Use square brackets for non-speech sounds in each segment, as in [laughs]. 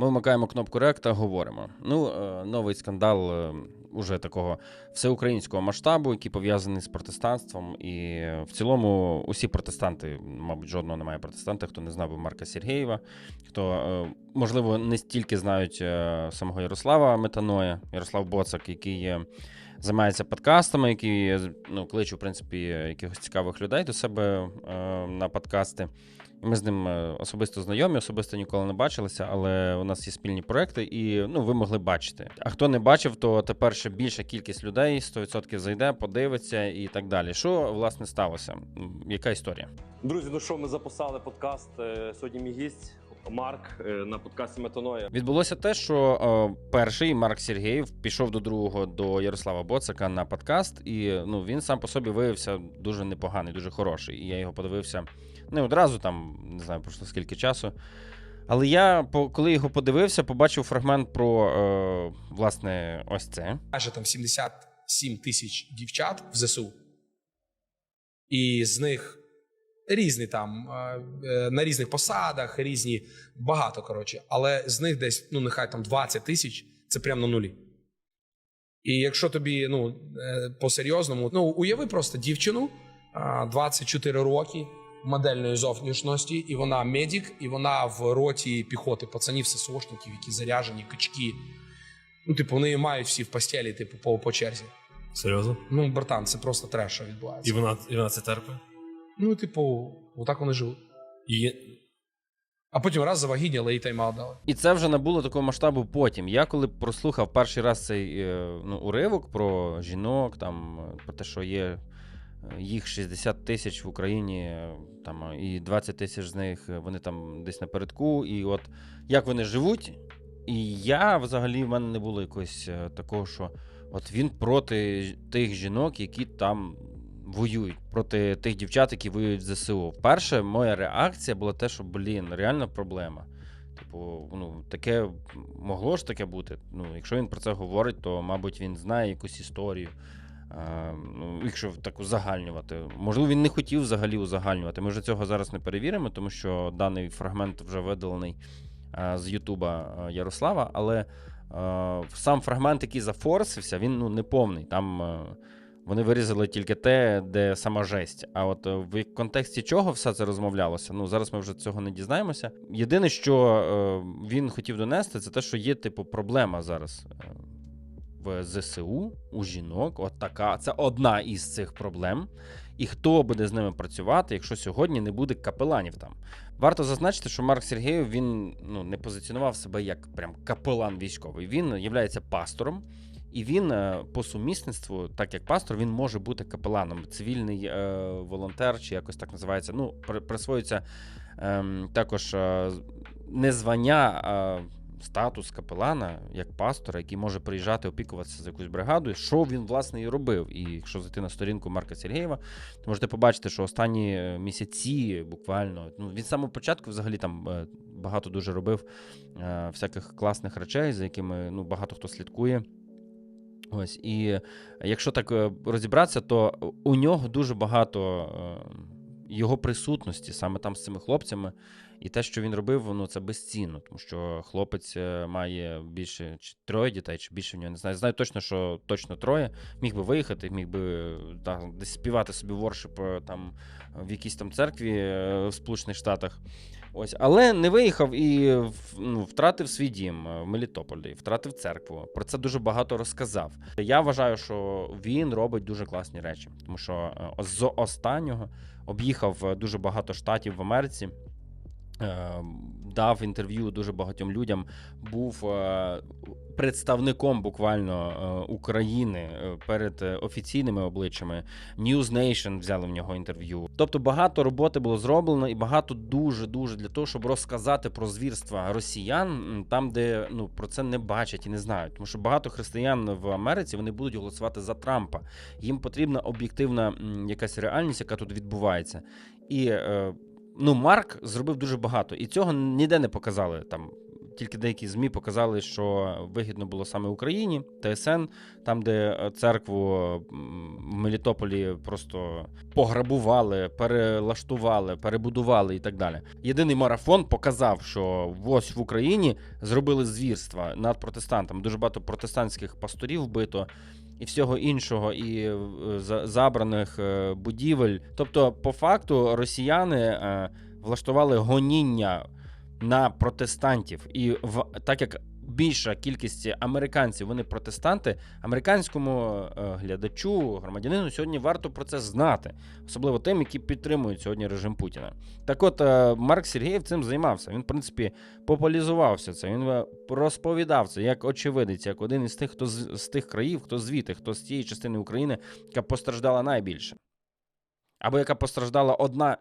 Ми вмикаємо кнопку рек та говоримо. Ну, е, новий скандал е, уже такого всеукраїнського масштабу, який пов'язаний з протестантством. І в цілому усі протестанти, мабуть, жодного немає протестанта, хто не знав би Марка Сергєєва, хто, е, можливо, не стільки знають самого Ярослава Метаноя, Ярослав Боцак, який. Займається подкастами, які ну, кличу, в принципі, якихось цікавих людей до себе на подкасти. Ми з ним е, особисто знайомі, особисто ніколи не бачилися, але у нас є спільні проекти, і ну, ви могли бачити. А хто не бачив, то тепер ще більша кількість людей 100% зайде, подивиться і так далі. Що власне сталося? Яка історія? Друзі, ну що, ми записали подкаст. Е, Сьогодні мій гість Марк е, на подкасті Метаноя. Відбулося те, що е, перший Марк Сергєєв пішов до другого до Ярослава Боцака на подкаст, і ну він сам по собі виявився дуже непоганий, дуже хороший. І я його подивився не одразу, там не знаю, пройшло скільки часу. Але я, по- коли його подивився, побачив фрагмент про е, власне ось це. майже там 77 тисяч дівчат в ЗСУ. І з них різні там е, е, на різних посадах, різні багато, коротше. Але з них десь, ну, нехай там 20 тисяч це прямо на нулі. І якщо тобі ну, е, по-серйозному, ну уяви просто дівчину 24 роки модельної зовнішності, і вона медик, і вона в роті піхоти пацанів, ССОшників, які заряжені, качки. Ну, типу, вони мають всі в постелі, типу, по, по черзі. Серйозно? Ну, братан, це просто треш, що відбувається. І вона, і вона це терпить? Ну, типу, отак вони живуть. І А потім раз завагітніли і тайм-аут дали. І це вже набуло такого масштабу потім. Я коли прослухав перший раз цей е, ну, уривок про жінок, там, про те, що є е, їх 60 тисяч в Україні, е, там, і 20 тисяч з них вони там десь напередку, і от як вони живуть. І я взагалі в мене не було якогось такого, що от він проти тих жінок, які там воюють, проти тих дівчат, які воюють в ЗСУ. Перше, моя реакція була те, що блін, реально проблема. Типу, ну, таке могло ж таке бути. Ну, якщо він про це говорить, то, мабуть, він знає якусь історію. А, ну, якщо так узагальнювати. Можливо, він не хотів взагалі узагальнювати. Ми вже цього зараз не перевіримо, тому що даний фрагмент вже видалений а, з Ютуба Ярослава, але а, сам фрагмент, який зафорсився, він ну, не повний. Там а, вони вирізали тільки те, де сама жесть. А от е, в контексті чого все це розмовлялося, ну зараз ми вже цього не дізнаємося. Єдине, що е, він хотів донести, це те, що є типу проблема зараз е, в ЗСУ у жінок. От така це одна із цих проблем. І хто буде з ними працювати, якщо сьогодні не буде капеланів там? Варто зазначити, що Марк Сергєєв він ну не позиціонував себе як прям капелан військовий. Він є пастором. І він е, по сумісництву, так як пастор, він може бути капеланом, цивільний е, волонтер, чи якось так називається. Ну, при- присвоюється ем, також е, не звання, а статус капелана як пастора, який може приїжджати опікуватися за якусь бригаду. Що він власне і робив. І якщо зайти на сторінку Марка Сергєєва, то можете побачити, що останні е, місяці буквально ну від самого початку, взагалі там е, багато дуже робив е, всяких класних речей, за якими ну багато хто слідкує. Ось і якщо так е, розібратися, то у нього дуже багато е, його присутності саме там з цими хлопцями, і те, що він робив, ну це безцінно, тому що хлопець е, має більше чи троє дітей, чи більше в нього не знаю. Знаю точно, що точно троє. Міг би виїхати, міг би е, десь співати собі воршип там в якійсь там церкві в Сполучених Штатах. Ось, але не виїхав і ну, втратив свій дім е, в Мелітополі, втратив церкву. Про це дуже багато розказав. Я вважаю, що він робить дуже класні речі, тому що е, з останнього об'їхав е, дуже багато штатів в Америці. Е, Дав інтерв'ю дуже багатьом людям, був е, представником буквально е, України е, перед офіційними обличчями. News Nation взяли в нього інтерв'ю. Тобто багато роботи було зроблено, і багато дуже дуже для того, щоб розказати про звірства росіян там, де ну про це не бачать і не знають. Тому що багато християн в Америці вони будуть голосувати за Трампа. Їм потрібна об'єктивна якась реальність, яка тут відбувається. І ну, Марк зробив дуже багато, і цього ніде не показали там. тільки деякі ЗМІ показали, що вигідно було саме Україні, ТСН, там, де е, церкву в Мелітополі просто пограбували, перелаштували, перебудували і так далі. Єдиний марафон показав, що ось в Україні зробили звірства над протестантами. Дуже багато протестантських пасторів вбито. І всього іншого, і е, забраних е, будівель. Тобто, по факту, росіяни е, влаштували гоніння на протестантів. І в так як більша кількість американців вони протестанти, американському е, глядачу, громадянину сьогодні варто про це знати, особливо тим, які підтримують сьогодні режим Путіна. Так от е, Марк Сергієв цим займався. Він, в принципі, популяризувався це. Він е, розповідав це як очевидець, як один із тих, хто з, з тих країв, хто звідти, хто з тієї частини України, яка постраждала найбільше. Або яка постраждала одна.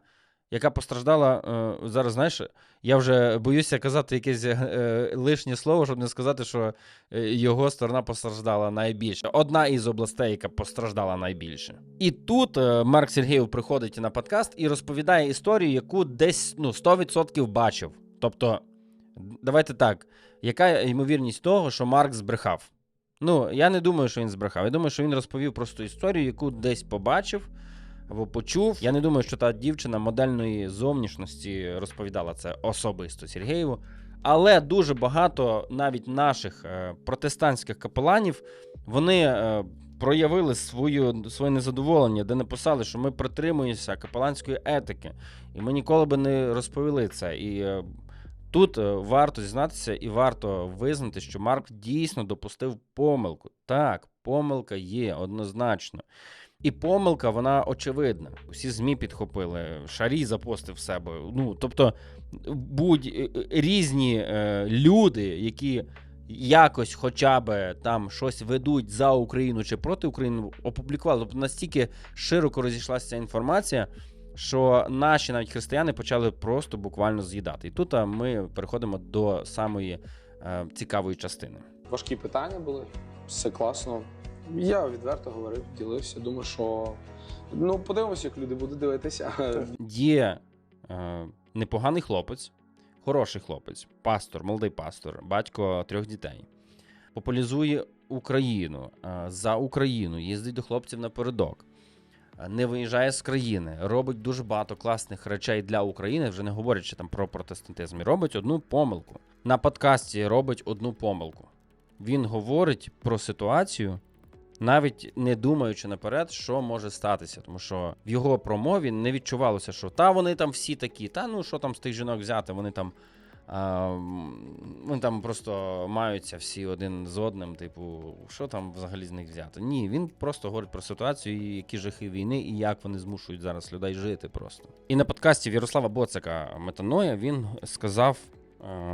Яка постраждала е, зараз, знаєш, я вже боюся казати якесь е, лишнє слово, щоб не сказати, що е, його сторона постраждала найбільше. Одна із областей, яка постраждала найбільше. І тут Марк Сергієв приходить на подкаст і розповідає історію, яку десь ну, 100% бачив. Тобто, давайте так, яка ймовірність того, що Марк збрехав? Ну, я не думаю, що він збрехав. Я думаю, що він розповів просто історію, яку десь побачив або почув. Я не думаю, що та дівчина модельної зовнішності розповідала це особисто Сергієву. Але дуже багато навіть наших е, протестантських капеланів вони е, проявили свою, своє незадоволення, де написали, що ми притримуємося капеланської етики, і ми ніколи би не розповіли це. І е, тут варто зізнатися і варто визнати, що Марк дійсно допустив помилку. Так, помилка є однозначно. І помилка, вона очевидна. Усі ЗМІ підхопили, Шарі запостив себе. Ну, тобто, будь е, е, різні е, люди, які якось хоча б там щось ведуть за Україну чи проти України, опублікували. Тобто настільки широко розійшлася ця інформація, що наші навіть християни почали просто буквально з'їдати. І тут ми переходимо до самої е, цікавої частини. Важкі питання були, все класно. Я відверто говорив, ділився. Думаю, що ну подивимося, як люди будуть дивитися. Є е, непоганий хлопець, хороший хлопець, пастор, молодий пастор, батько трьох дітей. Популяризує Україну е, за Україну, їздить до хлопців напередок, е, не виїжджає з країни, робить дуже багато класних речей для України, вже не говорячи там про протестантизм, робить одну помилку. На подкасті робить одну помилку. Він говорить про ситуацію, навіть не думаючи наперед, що може статися, тому що в його промові не відчувалося, що та вони там всі такі, та ну що там з тих жінок взяти, вони там. А, вони там просто маються всі один з одним, типу, що там взагалі з них взяти? Ні, він просто говорить про ситуацію, які жахи війни, і як вони змушують зараз людей жити просто. І на подкасті Ярослава Боцика Метаноя він сказав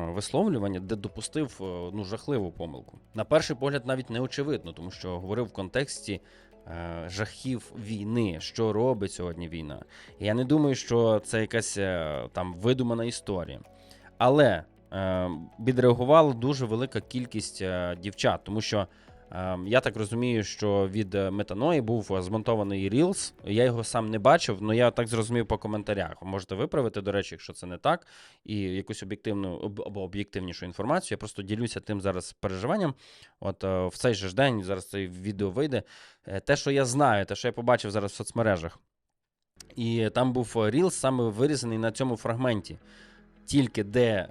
висловлювання, де допустив е, ну, жахливу помилку. На перший погляд, навіть не очевидно, тому що говорив в контексті е, жахів війни, що робить сьогодні війна. Я не думаю, що це якась е, там видумана історія. Але е, відреагувала дуже велика кількість е, дівчат, тому що. Е, Я так розумію, що від метаної був е, змонтований Reels. Я його сам не бачив, але я так зрозумів по коментарях. Можете виправити, до речі, якщо це не так, і якусь об'єктивну або об'єктивнішу інформацію. Я просто ділюся тим зараз переживанням. От е, в цей же ж день зараз це відео вийде. Е, Те, що я знаю, те, що я побачив зараз в соцмережах. І там був Reels саме вирізаний на цьому фрагменті. Тільки де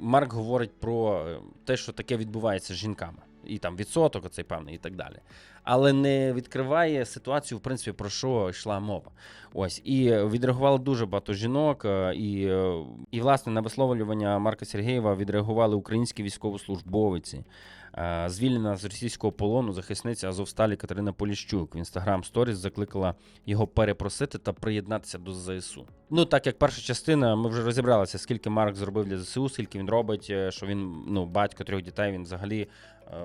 Марк говорить про те, що таке відбувається з жінками, і там відсоток оцей певний, і так далі. Але не відкриває ситуацію, в принципі, про що йшла мова. Ось і відреагувало дуже багато жінок, е, і, е, і власне на висловлювання Марка Сергієва відреагували українські військовослужбовиці. Е, Звільнена з російського полону захисниця Азовсталі Катерина Поліщук в інстаграм Сторіс закликала його перепросити та приєднатися до ЗСУ. Ну так як перша частина, ми вже розібралися, скільки Марк зробив для ЗСУ, скільки він робить, що він ну батько трьох дітей. Він взагалі. Е,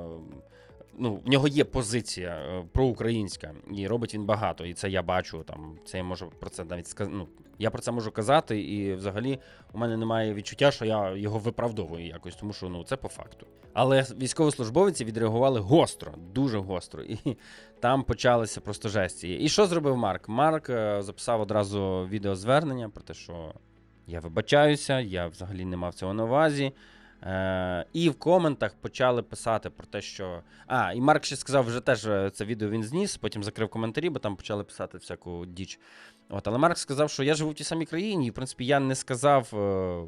Ну, в нього є позиція е, проукраїнська, і робить він багато. І це я бачу. Там це я можу про це навіть сказати. Ну, я про це можу казати, і взагалі у мене немає відчуття, що я його виправдовую якось, тому що ну це по факту. Але військовослужбовці відреагували гостро, дуже гостро, і [laughs] там почалися просто жесті. І що зробив Марк? Марк е, записав одразу відеозвернення про те, що я вибачаюся, я взагалі не мав цього на увазі. Е, і в коментах почали писати про те, що. А, і Марк ще сказав, вже теж е, це відео він зніс, потім закрив коментарі, бо там почали писати всяку діч. От, але Марк сказав, що я живу в тій самій країні, і в принципі я не сказав. е,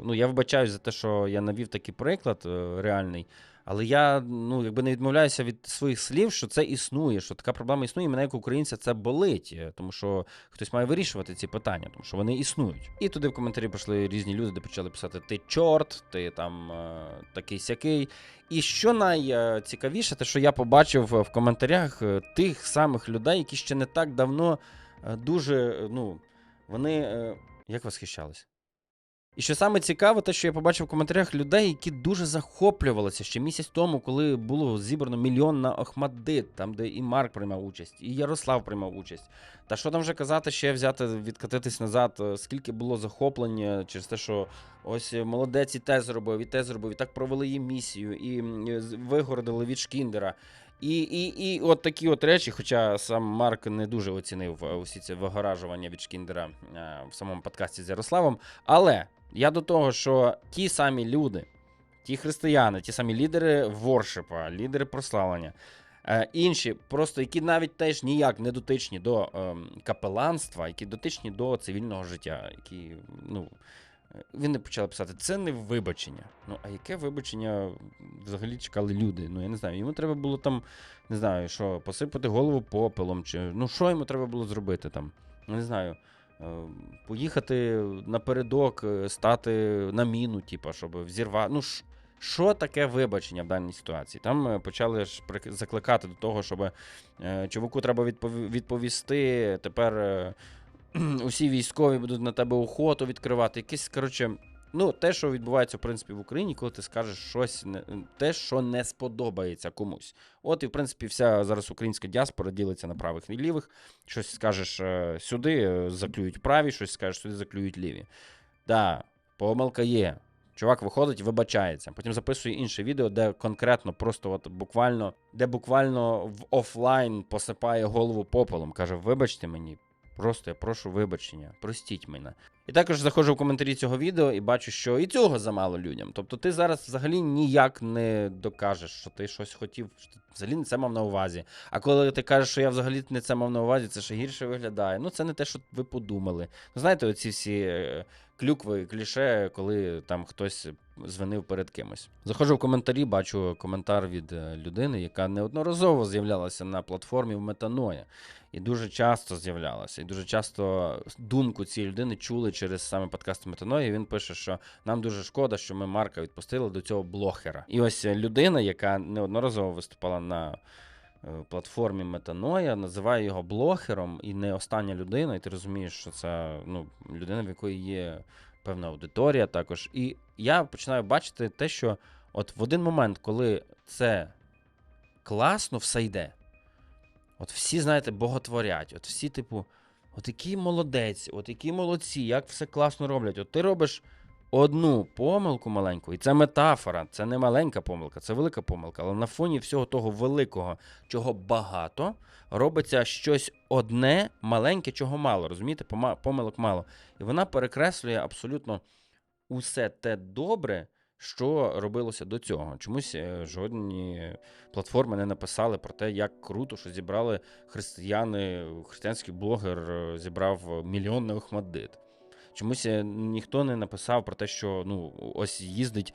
Ну, я вибачаюсь за те, що я навів такий приклад е, реальний. Але я ну, якби не відмовляюся від своїх слів, що це існує, що така проблема існує, і мене як українця це болить, е, тому що хтось має вирішувати ці питання, тому що вони існують. І туди в коментарі прийшли різні люди, де почали писати: ти чорт, ти там е, такий сякий. І що найцікавіше, те, що я побачив в коментарях е, тих самих людей, які ще не так давно е, дуже, е, ну, вони е, як восхищались. І що саме цікаво, те, що я побачив в коментарях людей, які дуже захоплювалися ще місяць тому, коли було зібрано мільйон на Охмаддит, там, де і Марк приймав участь, і Ярослав приймав участь. Та що там вже казати, ще взяти, відкатитись назад, е, скільки було захоплення через те, що ось е, молодець і те зробив, і те зробив, і так провели їм місію, і е, вигородили від Шкіндера. І, і, і от такі от речі, хоча сам Марк не дуже оцінив усі ці вигоражування від Шкіндера в самому подкасті з Ярославом. Але я до того, що ті самі люди, ті християни, ті самі лідери воршипа, лідери прославлення, е, інші, просто які навіть теж ніяк не дотичні до ем, капеланства, які дотичні до цивільного життя, які, ну. е, Вони почали писати, це не вибачення. Ну, а яке вибачення взагалі чекали люди? Ну, я не знаю. Йому треба було там, не знаю, що, посипати голову попелом, чи ну що йому треба було зробити там? Не знаю. Е, Поїхати напередок, е, стати на міну, типу, щоб взірвати. Ну, що таке вибачення в даній ситуації? Там е, почали ж закликати до того, щоб чуваку треба відповісти. Тепер [clears throat] усі військові будуть на тебе охоту відкривати. Якесь, коротше, ну, те, що відбувається, в принципі, в Україні, коли ти скажеш щось, не, те, що не сподобається комусь. От і, в принципі, вся зараз українська діаспора ділиться на правих і лівих. Щось скажеш е, сюди, е, заклюють праві, щось скажеш сюди, заклюють ліві. Да, помилка є. Чувак виходить, вибачається. Потім записує інше відео, де конкретно, просто от буквально, де буквально в офлайн посипає голову попелом. Каже: вибачте мені, просто я прошу вибачення, простіть мене. І також заходжу в коментарі цього відео і бачу, що і цього замало людям. Тобто ти зараз взагалі ніяк не докажеш, що ти щось хотів, що ти взагалі не це мав на увазі. А коли ти кажеш, що я взагалі не це мав на увазі, це ще гірше виглядає. Ну, це не те, що ви подумали. Ну, знаєте, оці всі е, клюкви, кліше, коли там хтось звинив перед кимось. Заходжу в коментарі, бачу коментар від е, людини, яка неодноразово з'являлася на платформі в Метаноя. І дуже часто з'являлася. І дуже часто думку цієї людини чули через саме подкаст Метаноя. І він пише, що нам дуже шкода, що ми Марка відпустили до цього блохера. І ось людина, яка неодноразово виступала на платформі Метаноя, називає його блогером, і не остання людина, і ти розумієш, що це ну, людина, в якої є певна аудиторія також. І я починаю бачити те, що от в один момент, коли це класно все йде, от всі, знаєте, боготворять, от всі, типу, от який молодець, от які молодці, як все класно роблять. От ти робиш одну помилку маленьку, і це метафора, це не маленька помилка, це велика помилка. Але на фоні всього того великого, чого багато, робиться щось одне маленьке, чого мало. Розумієте? Помилок мало. І вона перекреслює абсолютно усе те добре, що робилося до цього. Чомусь е, жодні платформи не написали про те, як круто, що зібрали християни, християнський блогер е, зібрав мільйон Охмаддит. Чомусь е, ніхто не написав про те, що ну ось їздить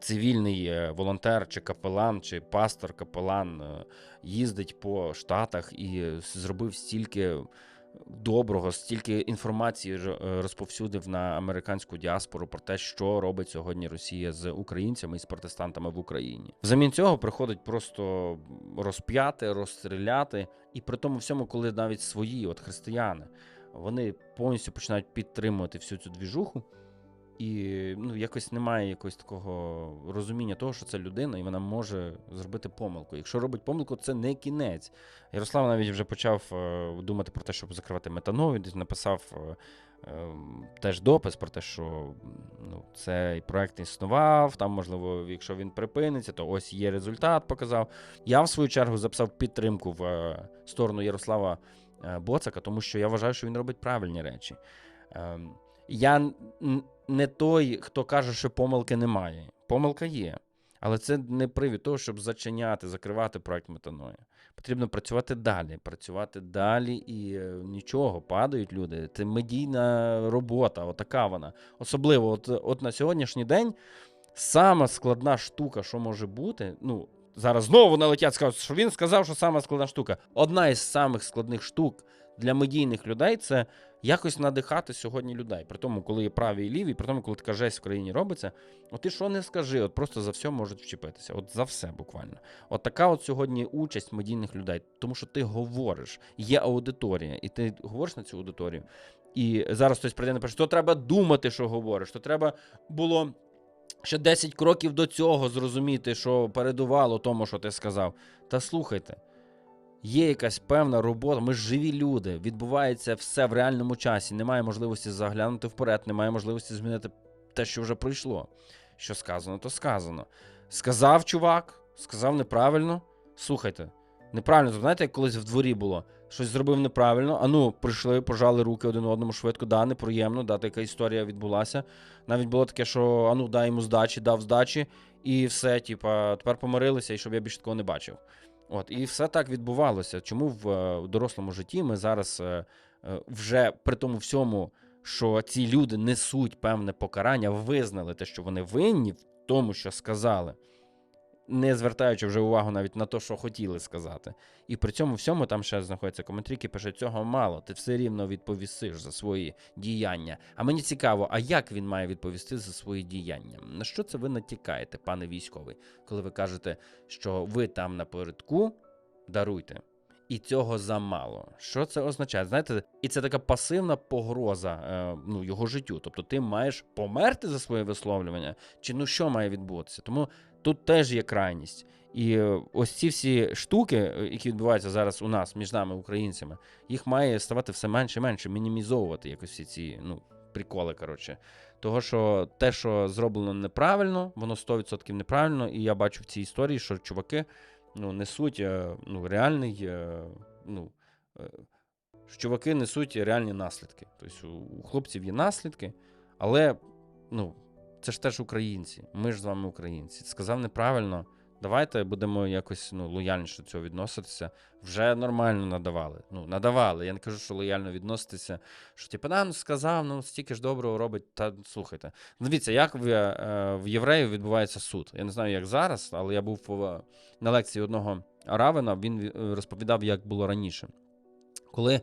цивільний е, волонтер, чи капелан, чи пастор капелан е, їздить по штатах і зробив стільки доброго, стільки інформації розповсюдив на американську діаспору про те, що робить сьогодні Росія з українцями і з протестантами в Україні. Взамін цього приходить просто розп'яти, розстріляти, і при тому всьому, коли навіть свої, от християни, вони повністю починають підтримувати всю цю двіжуху. І ну, якось немає якогось такого розуміння того, що це людина, і вона може зробити помилку. Якщо робить помилку, це не кінець. Ярослав навіть вже почав е, думати про те, щоб закривати метаною, десь написав е, е, теж допис про те, що ну, цей проект існував. Там, можливо, якщо він припиниться, то ось є результат, показав. Я, в свою чергу, записав підтримку в е, сторону Ярослава Боцака, тому що я вважаю, що він робить правильні речі. Ем, я не той, хто каже, що помилки немає. помилка є. Але це не привід того, щоб зачиняти, закривати проект метаноя. Потрібно працювати далі, працювати далі і е, нічого, падають люди. Це медійна робота, отака вона. Особливо, от, от на сьогоднішній день сама складна штука, що може бути. Ну, зараз знову налетять, скажуть, що він сказав, що сама складна штука. Одна із самих складних штук для медійних людей це якось надихати сьогодні людей. При тому, коли є праві і ліві, при тому, коли така жесть в країні робиться, от ти що не скажи, от просто за все можуть вчепитися. От за все буквально. От така от сьогодні участь медійних людей, тому що ти говориш, є аудиторія, і ти говориш на цю аудиторію. І зараз хтось прийде напише, що треба думати, що говориш, що треба було ще 10 кроків до цього зрозуміти, що передувало тому, що ти сказав. Та слухайте, є якась певна робота, ми ж живі люди, відбувається все в реальному часі, немає можливості заглянути вперед, немає можливості змінити те, що вже пройшло. Що сказано, то сказано. Сказав чувак, сказав неправильно. Слухайте, неправильно, знаєте, як колись в дворі було. Щось зробив неправильно. А ну, прийшли, пожали руки один одному швидко, да, неприємно, да, така історія відбулася. Навіть було таке, що а ну дай йому здачі, дав здачі, і все, типа, тепер помирилися, і щоб я більше такого не бачив. От, і все так відбувалося. Чому в, е, в дорослому житті ми зараз е, е, вже при тому всьому, що ці люди несуть певне покарання, визнали те, що вони винні в тому, що сказали, не звертаючи вже увагу навіть на те, що хотіли сказати. І при цьому всьому там ще знаходяться коментарі, які пишуть, цього мало, ти все рівно відповісиш за свої діяння. А мені цікаво, а як він має відповісти за свої діяння? На що це ви натякаєте, пане військовий, коли ви кажете, що ви там напередку даруйте. І цього замало. Що це означає? Знаєте, і це така пасивна погроза е, ну, його життю. Тобто ти маєш померти за своє висловлювання, чи ну що має відбутися? Тому тут теж є крайність. І е, ось ці всі штуки, е, які відбуваються зараз у нас між нами, українцями, їх має ставати все менше і менше, мінімізовувати якось всі ці ну, приколи. коротше. Того, що те, що зроблено неправильно, воно 100% неправильно, і я бачу в цій історії, що чуваки ну, несуть е, ну, реальний. Ну, чуваки несуть реальні наслідки. Тобто у хлопців є наслідки, але ну, це ж теж українці. Ми ж з вами українці. Сказав неправильно. Давайте будемо якось ну, лояльніше до цього відноситися. Вже нормально надавали. Ну, надавали. Я не кажу, що лояльно відноситися. Що, типу, да, ну сказав, ну стільки ж доброго робить. Та слухайте. Ну, Дивіться, як в, е, в євреїв відбувається суд. Я не знаю, як зараз, але я був в, на лекції одного Равена, він розповідав, як було раніше. Коли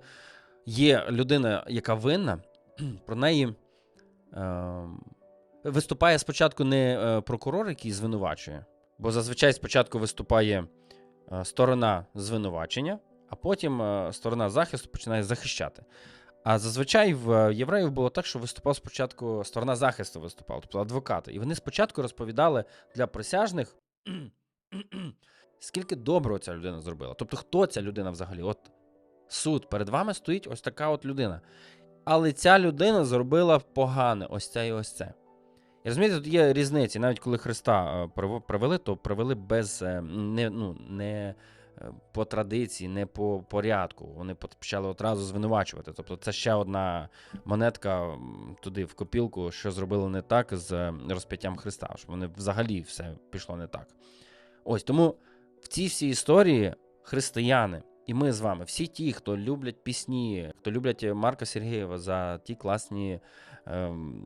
є людина, яка винна, [clears throat] про неї. Е, Виступає спочатку не е, прокурор, який звинувачує, бо зазвичай спочатку виступає е, сторона звинувачення, а потім е, сторона захисту починає захищати. А зазвичай в євреїв було так, що виступав спочатку сторона захисту виступала, тобто адвокати. І вони спочатку розповідали для присяжних, [clears throat] скільки доброго ця людина зробила. Тобто, хто ця людина взагалі? От суд перед вами стоїть ось така от людина. Але ця людина зробила погане, ось це і ось це. І розумієте, тут є різниці. Навіть коли Христа е, привели, то привели без е, не, ну, не е, по традиції, не по порядку. Вони почали одразу звинувачувати. Тобто це ще одна монетка туди в копілку, що зробили не так з розп'яттям Христа. Що вони взагалі все пішло не так. Ось тому в цій всій історії християни. І ми з вами, всі ті, хто люблять пісні, хто люблять Марка Сергієва за ті класні ем,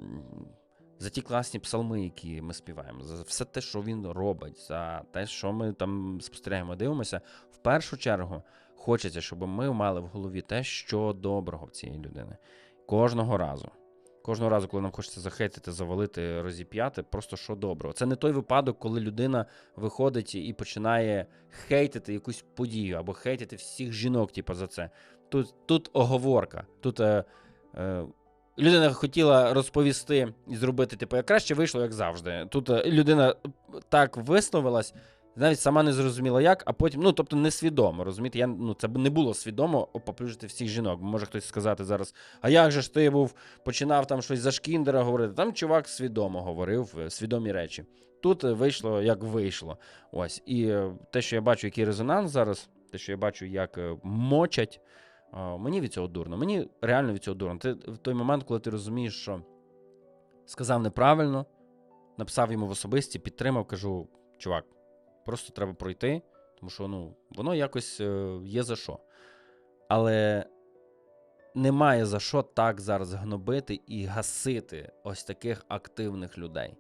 за ті класні псалми, які ми співаємо, за все те, що він робить, за те, що ми там спостерігаємо, дивимося, в першу чергу хочеться, щоб ми мали в голові те, що доброго в цієї людини. Кожного разу. Кожного разу, коли нам хочеться захейтити, завалити, розіп'яти, просто що доброго. Це не той випадок, коли людина виходить і починає хейтити якусь подію або хейтити всіх жінок, типу, за це. Тут, тут оговорка. Тут е, е, людина хотіла розповісти і зробити, типу, як краще вийшло, як завжди. Тут е, людина так висловилась, навіть сама не зрозуміла як, а потім, ну тобто несвідомо, розумієте, я, ну, це б не було свідомо опоплюжити всіх жінок. Може хтось сказати зараз, а як же ж ти був, починав там щось за шкіндера говорити. Там чувак свідомо говорив, е, свідомі речі. Тут е, вийшло як вийшло. Ось. І те, що я бачу, який резонанс зараз, те, що я бачу, як мочать. Мені від цього дурно. Мені реально від цього дурно. Ти в той момент, коли ти розумієш, що сказав неправильно, написав йому в особисті, підтримав, кажу: чувак, просто треба пройти, тому що ну, воно якось е, є за що. Але немає за що так зараз гнобити і гасити ось таких активних людей.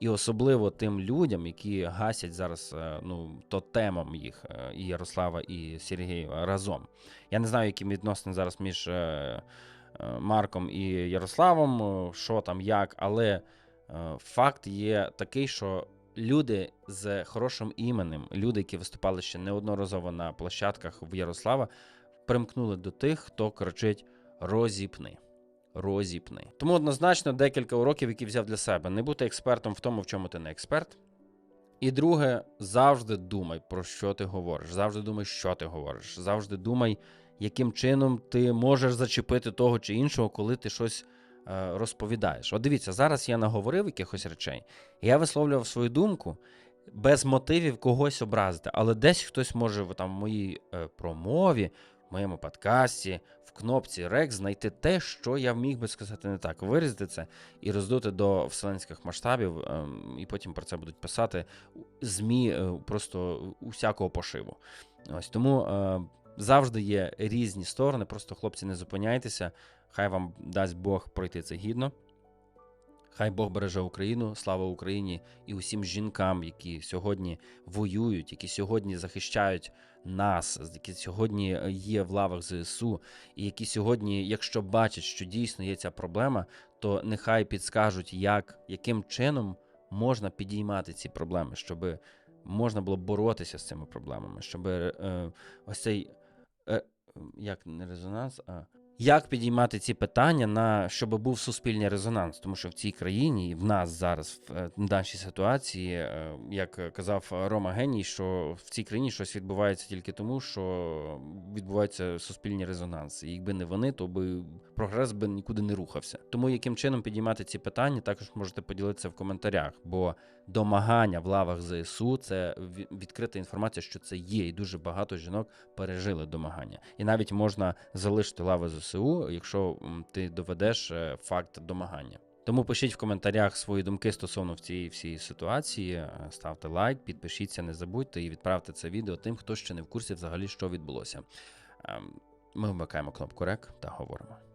І особливо тим людям, які гасять зараз е, ну, тотемом їх, е, і Ярослава, і Сергія разом. Я не знаю, які відносини зараз між е, Марком і Ярославом, що там, як, але факт є такий, що люди з хорошим іменем, люди, які виступали ще неодноразово на площадках в Ярослава, примкнули до тих, хто кричить розіпни. Розіпни. Тому однозначно декілька уроків, які взяв для себе. Не бути експертом в тому, в чому ти не експерт. І друге, завжди думай, про що ти говориш. Завжди думай, що ти говориш. Завжди думай, яким чином ти можеш зачепити того чи іншого, коли ти щось е, розповідаєш. От дивіться, зараз я наговорив якихось речей, я висловлював свою думку без мотивів когось образити. Але десь хтось може там в моїй е, промові, в моєму подкасті, кнопці Рек знайти те, що я міг би сказати не так, вирізати це і роздути до вселенських масштабів, ем, і потім про це будуть писати ЗМІ е, просто усякого пошиву. Ось тому е, завжди є різні сторони. Просто хлопці, не зупиняйтеся. Хай вам дасть Бог пройти це гідно. Хай Бог береже Україну, слава Україні і усім жінкам, які сьогодні воюють, які сьогодні захищають нас, які сьогодні е, є в лавах ЗСУ, і які сьогодні, якщо бачать, що дійсно є ця проблема, то нехай підскажуть, як, яким чином можна підіймати ці проблеми, щоб можна було боротися з цими проблемами, щоб е, ось цей е, як не резонанс, а як підіймати ці питання на щоб був суспільний резонанс, тому що в цій країні, в нас зараз в е, нашій ситуації, е, як казав Рома Геній, що в цій країні щось відбувається тільки тому, що відбуваються суспільні резонанси. Якби не вони, то би прогрес би нікуди не рухався. Тому яким чином підіймати ці питання, також можете поділитися в коментарях, бо домагання в лавах ЗСУ це відкрита інформація, що це є, і дуже багато жінок пережили домагання. І навіть можна залишити лави ЗСУ, якщо ти доведеш е, факт домагання. Тому пишіть в коментарях свої думки стосовно цієї всієї ситуації. е, Ставте лайк, підпишіться, не забудьте і відправте це відео тим, хто ще не в курсі взагалі, що відбулося. Ем, Ми вмикаємо кнопку рек та говоримо.